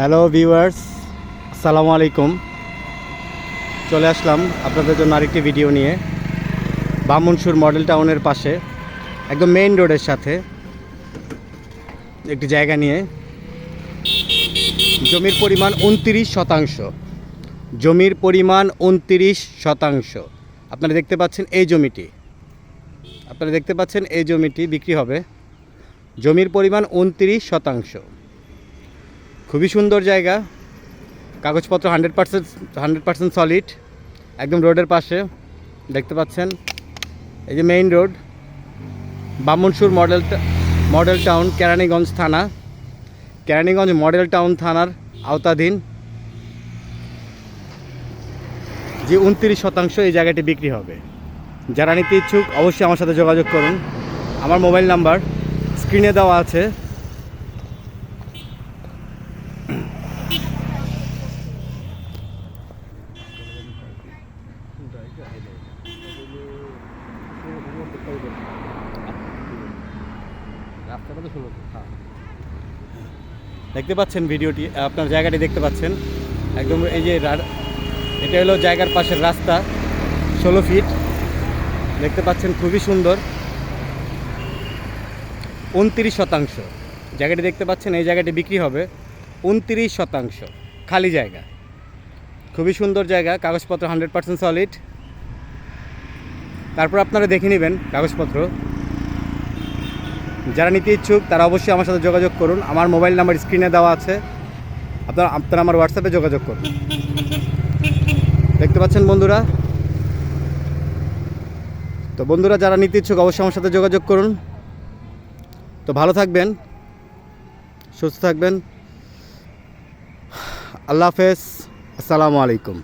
Hello viewers আসসালামু আলাইকুম চলে আসলাম আপনাদের জন্য আরেকটি ভিডিও নিয়ে। বামুনসুর মডেল টাউনের পাশে, একদম মেইন রোডের সাথে একটি জায়গা নিয়ে। জমির পরিমাণ উনত্রিশ শতাংশ। জমির পরিমাণ উনত্রিশ শতাংশ। আপনারা দেখতে পাচ্ছেন এই জমিটি। আপনারা দেখতে পাচ্ছেন এই জমিটি বিক্রি হবে। জমির পরিমাণ উনত্রিশ শতাংশ। খুবই সুন্দর জায়গা। কাগজপত্র hundred percent hundred percent solid একদম রোডের পাশে, দেখতে পাচ্ছেন। এই যে main road Bamansur model model town Keraniganj থানা। কেরানীগঞ্জ মডেল টাউন থানার আওতাধীন। যে উনত্রিশ শতাংশ এই জায়গাটি বিক্রি হবে। যারা নিতে ইচ্ছুক, অবশ্যই আমার সাথে যোগাযোগ করুন। আমার মোবাইল নাম্বার স্ক্রিনে দেওয়া আছে। দেখতে পাচ্ছেন ভিডিওটি, আপনার জায়গাটি দেখতে পাচ্ছেন। একদম এই যে এটা হলো জায়গার পাশের রাস্তা, ষোলো ফিট দেখতে পাচ্ছেন খুবই সুন্দর। উনত্রিশ শতাংশ। জায়গাটি দেখতে পাচ্ছেন, এই জায়গাটি বিক্রি হবে। উনত্রিশ শতাংশ। খালি জায়গা। খুবই সুন্দর জায়গা, কাগজপত্র হান্ড্রেড পার্সেন্ট সলিড তারপর আপনারা দেখে নেবেন কাগজপত্র। যারা নিতে ইচ্ছুক, তারা অবশ্যই আমার সাথে যোগাযোগ করুন। আমার মোবাইল নাম্বার স্ক্রিনে দেওয়া আছে। আপনারা আপনারা আমার হোয়াটসঅ্যাপে যোগাযোগ করুন। দেখতে পাচ্ছেন বন্ধুরা? তো বন্ধুরা, যারা নিতে ইচ্ছুক, অবশ্যই আমার সাথে যোগাযোগ করুন। তো ভালো থাকবেন, সুস্থ থাকবেন। আল্লাহ হাফেজ। আসসালামু আলাইকুম।